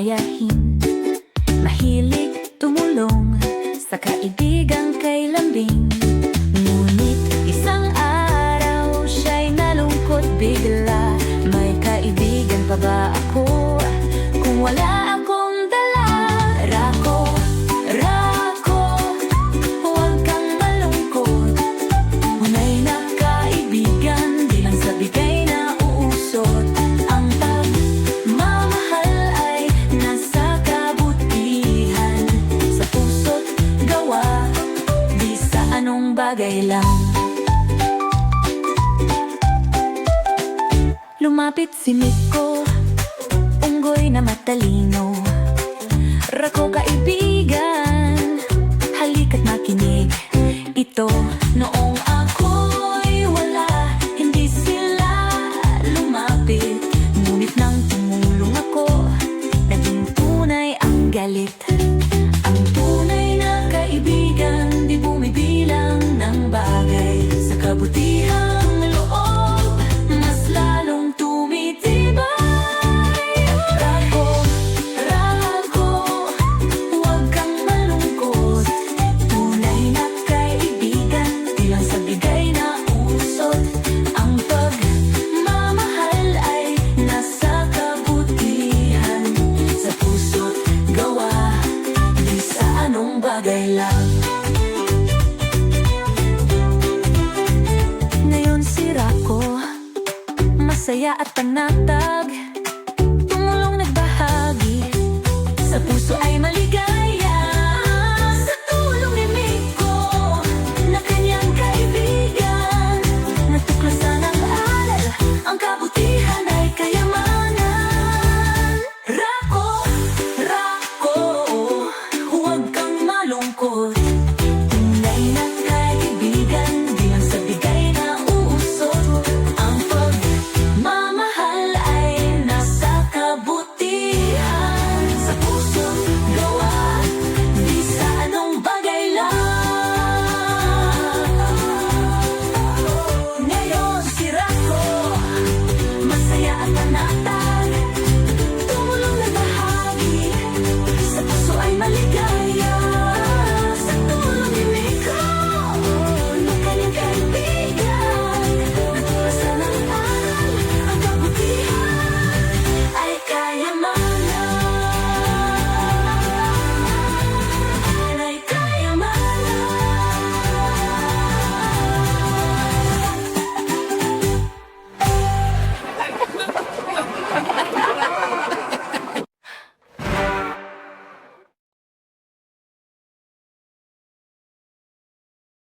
mayahin Mahilig tumulong sa kaibigan kay lambing. Sa anong bagay lang. Lumapit si Miko Unggoy na matalino. Rako kaibigan Halika't makinig. Ito noong ako'y wala Hindi sila lumapit. Ngunit nang tumulong ako Naging tunay ang galit kabutihang loob Mas lalong tumitibay. Rako, Rako Huwag kang malungkot. Tunay na kaibigan bigay na usot. Ang pagmamahal ay nasa kabutihan. Sa puso't gawa Di sa anong saya at panatag. Tumulong nagbahagi. Sa puso ay maligaya. Sa tulong ni Na kanyang kaibigan. Natuklasan ang aral Ang kabutihan ay kayamanan. Rako, rako Huwag kang malungkot.